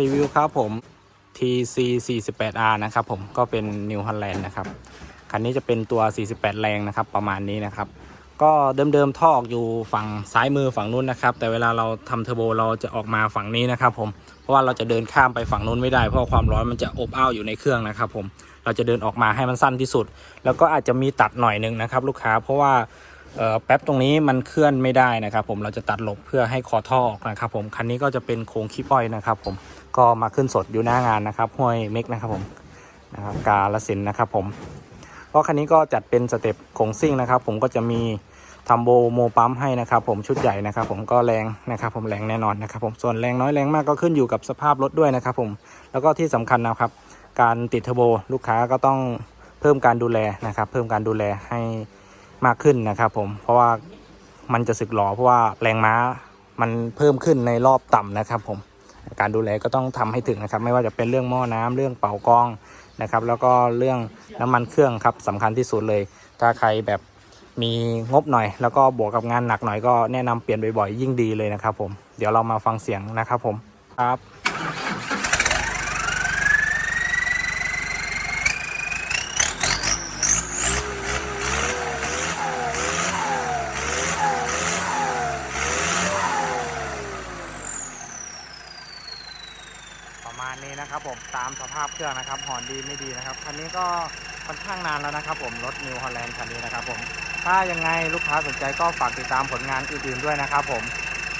รีวิวครับผม TC 48R นะครับผมก็เป็น New Holland นะครับ คันนี้จะเป็นตัว 48 แรงนะครับ ประมาณนี้นะครับ ก็เดิมๆท่อออกอยู่ฝั่งซ้ายมือฝั่งนู้นนะครับ แต่เวลาเราทำเทอร์โบเราจะออกมาฝั่งนี้นะครับผมเพราะว่าเราจะเดินข้ามไปฝั่งนู้นไม่ได้ เพราะความร้อนมันจะอบอ้าวอยู่ในเครื่องนะครับผมเราจะเดินออกมาให้มันสั้นที่สุด แล้วก็อาจจะมีตัดหน่อยหนึงนะครับลูกค้าเพราะว่าแป๊บตรงนี้มันเคลื่อนไม่ได้นะครับผมเราจะตัดหลบเพื่อให้คอท่อออกนะครับผมคันนี้ก็จะเป็นโครงขี้ป้อยนะครับผม ก็มาขึ้นสดอยู่หน้างานนะครับห้วยเม็กนะครับผมนะครับกาลสินนะครับผมก็คันนี้ก็จัดเป็นสเต็ปโคงซิ่งนะครับ ผมก็จะมีทัมโบโมปั๊มให้นะครับ ผมชุดใหญ่นะครับ ผมก็แรงนะครับ ผมแรงแน่นอนนะครับ ผมส่วนแรงน้อยแรงมากก็ขึ้นอยู่กับสภาพรถด้วยนะครับ ผมแล้วก็ที่สำคัญนะครับ การติดเทอร์โบลูกค้าก็ต้องเพิ่มการดูแลนะครับ เพิ่มการดูแลให้มากขึ้นนะครับ ผมเพราะว่ามันจะสึกหรอเพราะว่าแรงม้ามันเพิ่มขึ้นในรอบต่ำนะครับ ผม การดูแลก็ต้องทำให้ถึงนะครับ ไม่ว่าจะเป็นเรื่องหม้อน้ำเรื่องเป่ากองนะครับ แล้วก็เรื่องน้ำมันเครื่องครับสำคัญที่สุดเลย ถ้าใครแบบมีงบหน่อย แล้วก็บวกกับงานหนักหน่อยก็แนะนำเปลี่ยนบ่อยๆยิ่งดีเลยนะครับผมเดี๋ยวเรามาฟังเสียงนะครับผมครับ ประมาณนี้นะครับผมตามสภาพเครื่องนะครับหอนดีไม่ดีนะครับคันนี้ก็ค่อนข้างนานแล้วนะครับผมรถนิวฮอลแลนด์คันนี้นะครับผมถ้ายังไงลูกค้าสนใจก็ฝากติดตามผลงานอื่นๆด้วยนะครับผม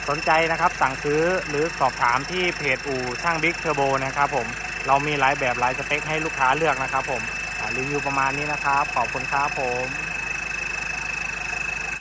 สนใจนะครับสั่งซื้อหรือสอบถามที่เพจอู่ช่างบิ๊กเทอร์โบนะครับผมเรามีหลายแบบหลายสเปคให้ลูกค้าเลือกนะครับผมรีวิวประมาณนี้นะครับ ขอบคุณครับผม